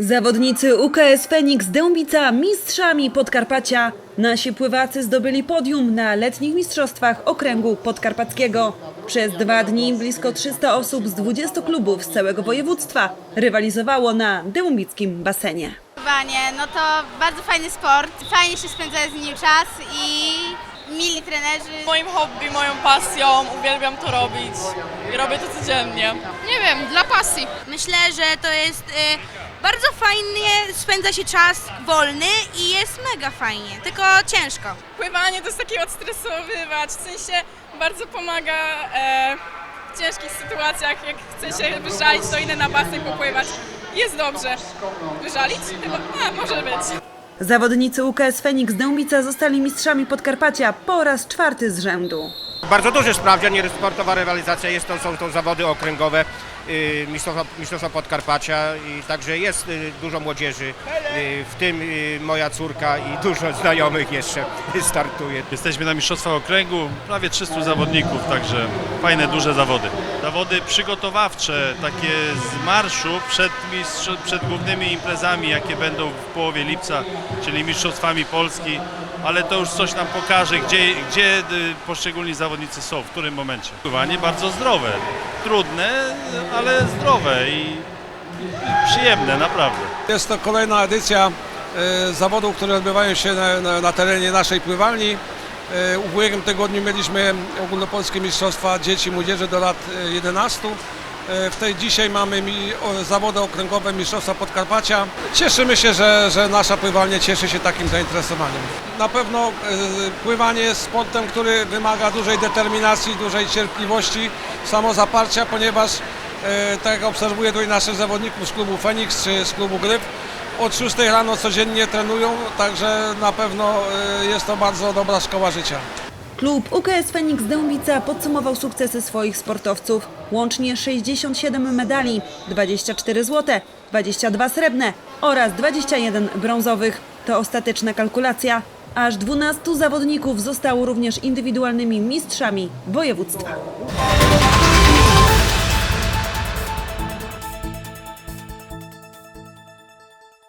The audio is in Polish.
Zawodnicy UKS Feniks Dębica mistrzami Podkarpacia. Nasi pływacy zdobyli podium na letnich mistrzostwach okręgu podkarpackiego. Przez dwa dni blisko 300 osób z 20 klubów z całego województwa rywalizowało na dębickim basenie. Pływanie, no to bardzo fajny sport. Fajnie się spędza z nim czas i mili trenerzy. Moim hobby, moją pasją, uwielbiam to robić i robię to codziennie. Nie wiem, dla pasji. Myślę, że to jest y, bardzo fajnie, spędza się czas wolny i jest mega fajnie, tylko ciężko. Pływanie to jest takie odstresowywać, w sensie bardzo pomaga e, w ciężkich sytuacjach, jak chce się wyżalić, to idę na basen popływać. Jest dobrze. Wyżalić? Chyba, a, może być. Zawodnicy UKS Feniks Dębica zostali mistrzami Podkarpacia po raz czwarty z rzędu. Bardzo duży sprawdzian, sportowa rywalizacja jest to, są to zawody okręgowe y, Mistrzostwa, Mistrzostwa Podkarpacia i także jest y, dużo młodzieży, y, w tym moja córka i dużo znajomych jeszcze startuje. Jesteśmy na Mistrzostwach Okręgu, prawie 300 zawodników, także fajne, duże zawody. Zawody przygotowawcze, takie z marszu przed, przed głównymi imprezami, jakie będą w połowie lipca, czyli Mistrzostwami Polski, ale to już coś nam pokaże, gdzie, gdzie y, poszczególni zawodnicy są, w którym momencie. Pływanie bardzo zdrowe, trudne, ale zdrowe i, przyjemne, naprawdę. Jest to kolejna edycja e, zawodów, które odbywają się na, na, na terenie naszej pływalni. E, W ubiegłym tygodniu mieliśmy ogólnopolskie mistrzostwa dzieci i młodzieży do lat e, 11. E, W tej dzisiaj mamy zawody okręgowe Mistrzostwa Podkarpacia. Cieszymy się, że, że nasza pływalnia cieszy się takim zainteresowaniem. Na pewno e, pływanie jest sportem, który wymaga dużej determinacji, dużej cierpliwości, samozaparcia, ponieważ e, tak jak obserwuję tutaj naszych zawodników z klubu Feniks czy z klubu Gryf, od 6 rano codziennie trenują, także na pewno jest to bardzo dobra szkoła życia. Klub UKS Feniks Dębica podsumował sukcesy swoich sportowców. Łącznie 67 medali, 24 złote, 22 srebrne oraz 21 brązowych. To ostateczna kalkulacja. Aż 12 zawodników zostało również indywidualnymi mistrzami województwa.